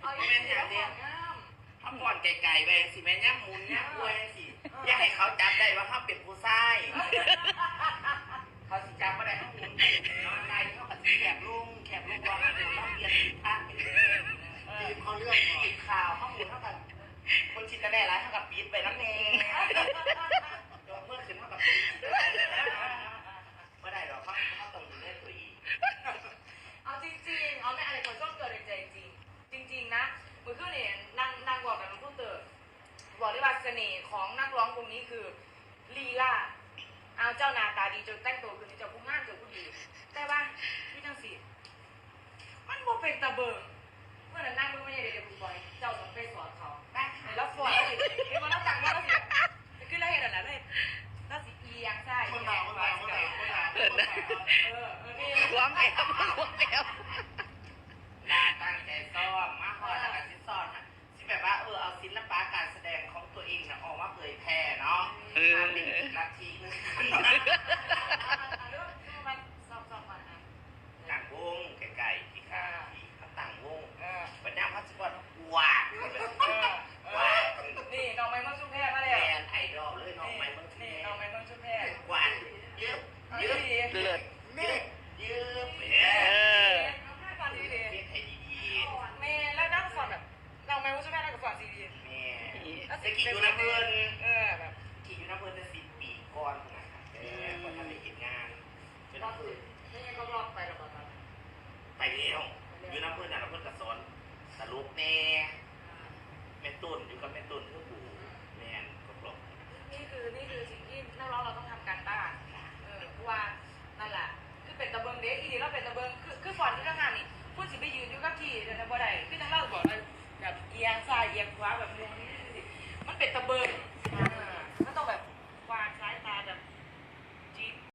เอาอีกทีแล้วของงามถ้าผ่อนไกลๆไปสิแม่ย่ำหมุนย่ำกล้วยสิอยากให้เขาจับได้ว่าเขาเป็นผู้ชายเขาสิจับไม่ได้เขาหมุนนอนไกลเขาก็สิแคบลุงแคบลุงว่าเขาเป็นนักเรียนผิดพลาดไปเลยทีมเขาเรื่องผิดข่าวเขาหมุนเท่ากันคนชิดจะได้ร้ายเท่ากับปีดไปน้ำเองย น่ห์ของนักร้องวงนี้คือลีลาเอาเจ้าหน้าตาดีจนแต่งตัวคือเจ้าผู้งานเจ้าผู้ดี แต่ว่าพี่จังสีมันบ่เป็นตะเบิงเมื่อนั้นนั่งดูไม่ใช่เด็กๆบอยเจ้าต้องไปสอนเขาได้ไหนแล้วฟอนแล้วสิเห็นว่าเราจังว่าเราสิคือเราเห็นอะไรเลยเราสิเอียงใช่คนเราคนเราคนเราคนเราเออเออนี่ความแอบความแอบลาตั้งใจซ้อมมาหอดแล้วก็สิซ้อมนะสิแบบว่าเออเอาศิลปะการแสดงของตัวเองนะออกมาเผยแพร่เนาะเออทำเป็นอีกลัทธิหนึง มันสอบสอบมาอะ ต่างวงไกลๆที่ข้าที่เขาต่างวง เออ ปัญญาพัชกรวาด เออเอ วา อ ด นี่น้องไม้เมืองชุมแพรมา แม แล้ว นไอดอลเลยน้องไม้บางที นี่น้องไม้เมืองชุมแพร วาดเยอะ เอา เย ดี อะ ดี เลิศ เยอะเยอะแหม เออ เอาผ้าก่อนดีดี เรียกให้ดี เมย์แล้วนั่งสอนแบบน้องไม้เมืองชุมแพรนั่งกับสอนซีดี ๆแม่ ตะกี้อยู่นะเพื่อนเออแบบขี่อยู่นะเพื่อนจะสิบปีก่อนนะครับเออคนทำได้กินงานเป็นรอน้ำบเพื่สิอนไม่งั้นก็รอบไปแล้วก่อนนะไปเร็วอยู่น้ำเพื่อนน่ะเราเพื่อนกระสอนสรุปแน่แม่ตุ่นอยู่กับแม่ตุ่นเพื่อบูแม่นก็ปลอกนี่คือนี่คือสิ่งที่นักร้องเราต้องทำการบ้านเออเพราะว่านั่นแหละคือเป็นตะเบิงเด็กอีนี่เราเป็นตะเบิงคือคือฟอนที่ทำงานนี่พูดสิไปยืนอยู่กับที่เดี๋ยวนะบ่ได้คือทั้งเราบอกว่าแบบเอียงซ้ายเอียงขวาแบบนี้มัน เป็นตะเบิด